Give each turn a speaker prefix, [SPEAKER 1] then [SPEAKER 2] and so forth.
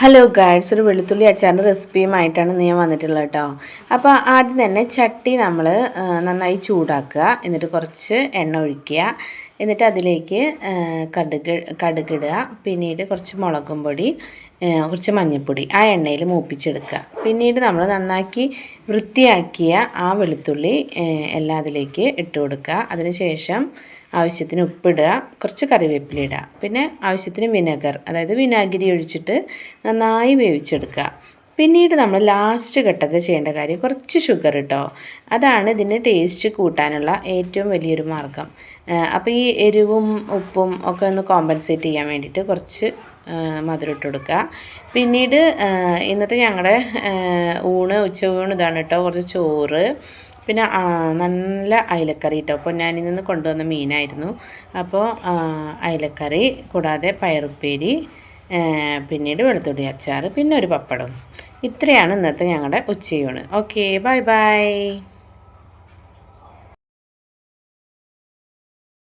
[SPEAKER 1] Hello guides ഒരു വെളുത്തുള്ളി അച്ചാറിന്റെ റെസിപ്പിയുമായിട്ടാണ് ഞാൻ വന്നിട്ടുള്ളത് കേട്ടോ. അപ്പോൾ ആദ്യം തന്നെ ചട്ടി നമ്മൾ നന്നായി ചൂടാക്കുക. എന്നിട്ട് കുറച്ച് എണ്ണ ഒഴിക്കുക. എന്നിട്ട് അതിലേക്ക് കടുക് കടുകിടുക പിന്നീട് കുറച്ച് മുളകും പൊടി കുറച്ച് മഞ്ഞൾപ്പൊടി ആ എണ്ണയിൽ മൂപ്പിച്ചെടുക്കുക. പിന്നീട് നമ്മൾ നന്നാക്കി വൃത്തിയാക്കിയ ആ വെളുത്തുള്ളി എല്ലാം അതിലേക്ക് ഇട്ട് കൊടുക്കുക. അതിനുശേഷം ആവശ്യത്തിന് ഉപ്പിടുക കുറച്ച് കറിവേപ്പില ഇടുക. പിന്നെ ആവശ്യത്തിന് വിനെഗർ അതായത് വിനാഗിരി ഒഴിച്ചിട്ട് നന്നായി വേവിച്ചെടുക്കുക. പിന്നീട് നമ്മൾ ലാസ്റ്റ് ഘട്ടത്തിൽ ചെയ്യേണ്ട കാര്യം കുറച്ച് ഷുഗർ ഇട്ടോ. അതാണ് ഇതിന് ടേസ്റ്റ് കൂട്ടാനുള്ള ഏറ്റവും വലിയൊരു മാർഗം. അപ്പോൾ ഈ എരിവും ഉപ്പും ഒക്കെ ഒന്ന് കോമ്പൻസേറ്റ് ചെയ്യാൻ വേണ്ടിയിട്ട് കുറച്ച് മധുരം ഇട്ട് കൊടുക്കുക. പിന്നീട് ഇന്നത്തെ ഞങ്ങളുടെ ഊണ് ഉച്ച ഊണ് ഇതാണ് കേട്ടോ കുറച്ച് ചോറ്. പിന്നെ നല്ല അയലക്കറി കേട്ടോ ഞാനിൽ നിന്ന് കൊണ്ടുവന്ന മീനായിരുന്നു. അപ്പോൾ അയിലക്കറി കൂടാതെ പയറുപ്പേരി പിന്നീട് വെളുത്തുള്ളി അച്ചാർ പിന്നെ ഒരു പപ്പടം ഇത്രയാണ് ഇന്നത്തെ ഞങ്ങളുടെ ഉച്ചയൂണ്. Okay bye bye.